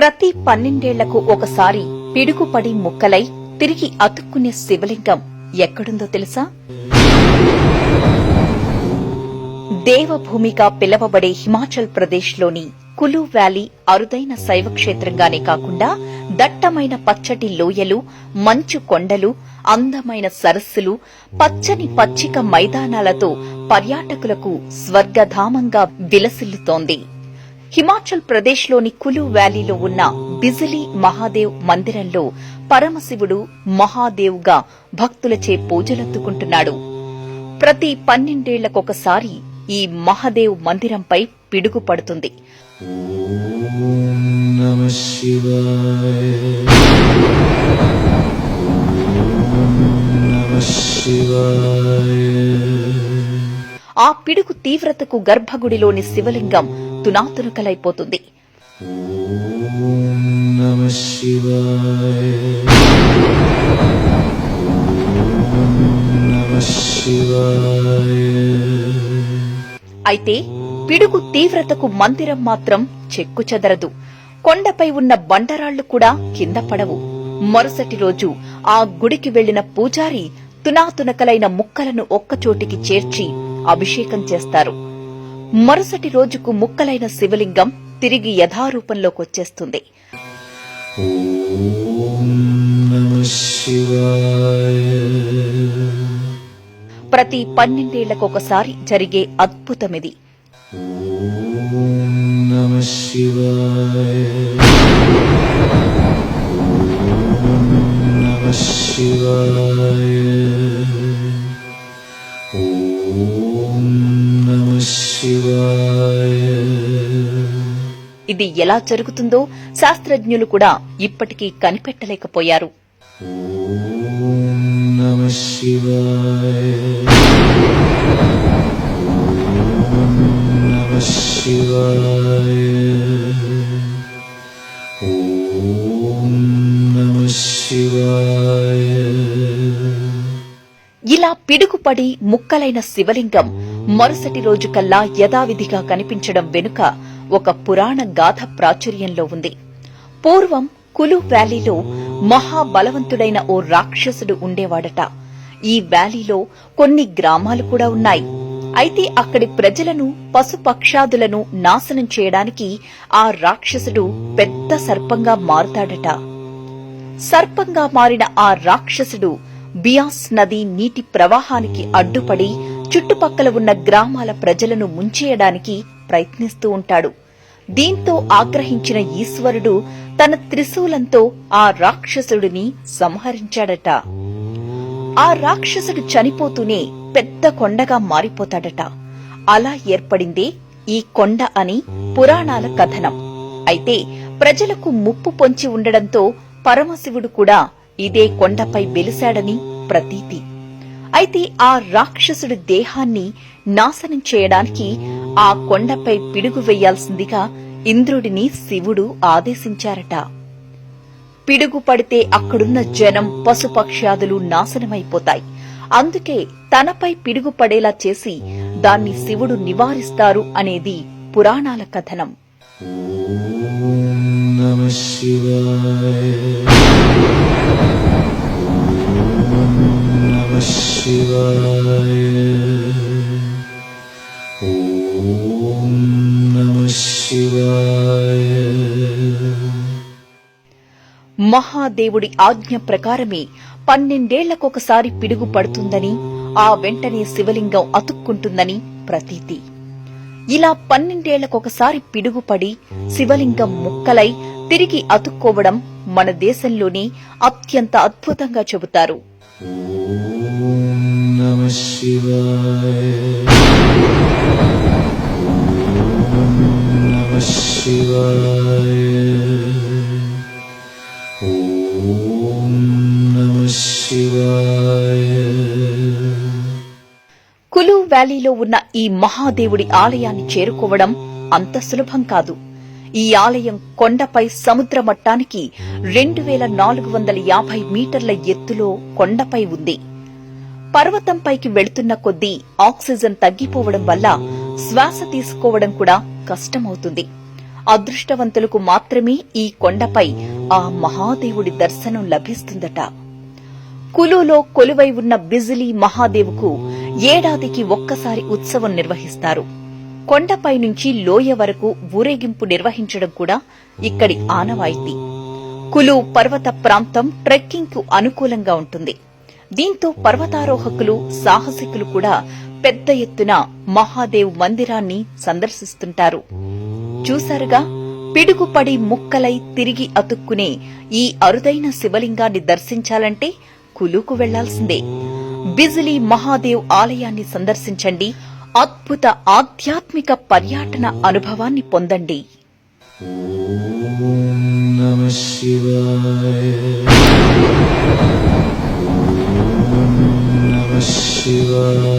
ప్రతి పన్నెండేళ్ళకు ఒకసారి పిడుగుపడి ముక్కలై తిరిగి అతుక్కునే శివలింగం ఎక్కడుందో తెలుసా? దేవభూమిగా పిలవబడే హిమాచల్ ప్రదేశ్లోని కులు వ్యాలీ అరుదైన శైవ క్షేత్రంగానే కాకుండా దట్టమైన పచ్చటి లోయలు మంచు కొండలు అందమైన సరస్సులు పచ్చని పచ్చిక మైదానాలతో పర్యాటకులకు స్వర్గధామంగా విలసిల్లుతోంది. హిమాచల్ ప్రదేశ్లోని కులు వ్యాలీలో ఉన్న బిజిలీ మహాదేవ్ మందిరంలో పరమశివుడు మహాదేవ్గా భక్తులచే పూజలందుకుంటున్నాడు. ప్రతి పన్నెండేళ్ళకొకసారి ఈ మహాదేవ్ మందిరంపై పిడుగు పడుతుంది. శివాయ. ఆ పిడుగు తీవ్రతకు గర్భగుడిలోని శివలింగం తునాతునకలైపోతుంది. అయితే పిడుగు తీవ్రతకు మందిరం మాత్రం చెక్కు చెదరదు. కొండపై ఉన్న బండరాళ్ళు కూడా కింద పడవు. మరుసటి రోజు ఆ గుడికి వెళ్ళిన పూజారి తునాతునకలైన ముక్కలను ఒక్కచోటికి చేర్చి అభిషేకం చేస్తారు. మరుసటి రోజుకు ముక్కలైన శివలింగం తిరిగి యథారూపంలోకొచ్చేస్తుంది. ఓం నమ శివాయ ప్రతి పన్నెండేళ్ళకొకసారి జరిగే అద్భుతమిది. శివాయ. ఇది ఎలా జరుగుతుందో శాస్త్రజ్ఞులు కూడా ఇప్పటికీ కనిపెట్టలేకపోయారు. శివాయ. ఇలా పిడుగుపడి ముక్కలైన శివలింగం మరుసటి రోజు కల్లా యథావిధిగా కనిపించడం వెనుక ఒక పురాణ గాథ ప్రాచుర్యంలో ఉంది. పూర్వం కులు వ్యాలీలో మహాబలవంతుడైన ఓ రాక్షసుడు ఉండేవాడట. ఈ వ్యాలీలో కొన్ని గ్రామాలు కూడా ఉన్నాయి. అయితే అక్కడి ప్రజలను పశుపక్షాదులను నాశనం చేయడానికి ఆ రాక్షసుడు పెద్ద సర్పంగా మారుతాడట. సర్పంగా మారిన ఆ రాక్షసుడు బియాస్ నది నీటి ప్రవాహానికి అడ్డుపడి చుట్టుపక్కల ఉన్న గ్రామాల ప్రజలను ముంచేయడానికి ప్రయత్నిస్తూ ఉంటాడు. దీంతో ఆగ్రహించిన ఈశ్వరుడు తన త్రిశూలంతో ఆ రాక్షసుడిని సంహరించాడట. ఆ రాక్షసుడు చనిపోతూనే పెద్ద కొండగా మారిపోతాడట. అలా ఏర్పడిందే ఈ కొండ అని పురాణాల కథనం. అయితే ప్రజలకు ముప్పు పొంచి ఉండడంతో పరమశివుడు కూడా ఇదే కొండపై వెలిశాడని ప్రతీతి. అయితే ఆ రాక్షసుడి దేహాన్ని నాశనం చేయడానికి ఆ కొండపై పిడుగు వెయ్యాల్సిందిగా ఇంద్రుడిని శివుడు ఆదేశించారట. పిడుగు పడితే అక్కడున్న జనం పశుపక్ష్యాదులు నాశనమైపోతాయి. అందుకే తనపై పిడుగు పడేలా చేసి దాన్ని శివుడు నివారిస్తారు అనేది పురాణాల కథనం. నమ శివాయ ఓం నమ శివాయ ఓం నమ శివాయ మహాదేవుడి ఆజ్ఞ ప్రకారమే పన్నెండేళ్ళకొకసారి పిడుగు పడుతుందని ఆ వెంటనే శివలింగం అతుక్కుంటుందని ప్రతీతి. ఇలా పన్నెండేళ్ళకొకసారి పిడుగుపడి శివలింగం ముక్కలై తిరిగి అతుక్కోవడం మన దేశంలోనే అత్యంత అద్భుతంగా చెబుతారు. శివాయ. వ్యాలీలో ఉన్న ఈ మహాదేవుడి ఆలయాన్ని చేరుకోవడం అంత సులభం కాదు. ఈ ఆలయం కొండపై సముద్ర మట్టానికి రెండు వేల నాలుగు వందల యాభై మీటర్ల ఎత్తులో కొండపై ఉంది. పర్వతంపైకి వెళుతున్న కొద్దీ ఆక్సిజన్ తగ్గిపోవడం వల్ల శ్వాస తీసుకోవడం కూడా కష్టమవుతుంది. అదృష్టవంతులకు మాత్రమే ఈ కొండపై ఆ మహాదేవుడి దర్శనం లభిస్తుందట. కులులో కొలువై ఉన్న బిజిలీ మహాదేవుకు ఏడాదికి ఒక్కసారి ఉత్సవం నిర్వహిస్తారు. కొండపై నుంచి లోయ వరకు ఊరేగింపు నిర్వహించడం కూడా ఇక్కడి ఆనవాయితీ. కులు పర్వత ప్రాంతం ట్రెక్కింగ్కు అనుకూలంగా ఉంటుంది. దీంతో పర్వతారోహకులు సాహసికులు కూడా పెద్ద ఎత్తున మహాదేవ్ మందిరాన్ని సందర్శిస్తుంటారు. చూశారుగా పిడుగుపడి ముక్కలై తిరిగి అతుక్కునే ఈ అరుదైన శివలింగాన్ని దర్శించాలంటే కులూకు వెళ్ళాల్సిందే. బిజిలీ మహాదేవ్ ఆలయాన్ని సందర్శించండి. అద్భుత ఆధ్యాత్మిక పర్యాటన అనుభవాన్ని పొందండి. శివాయ.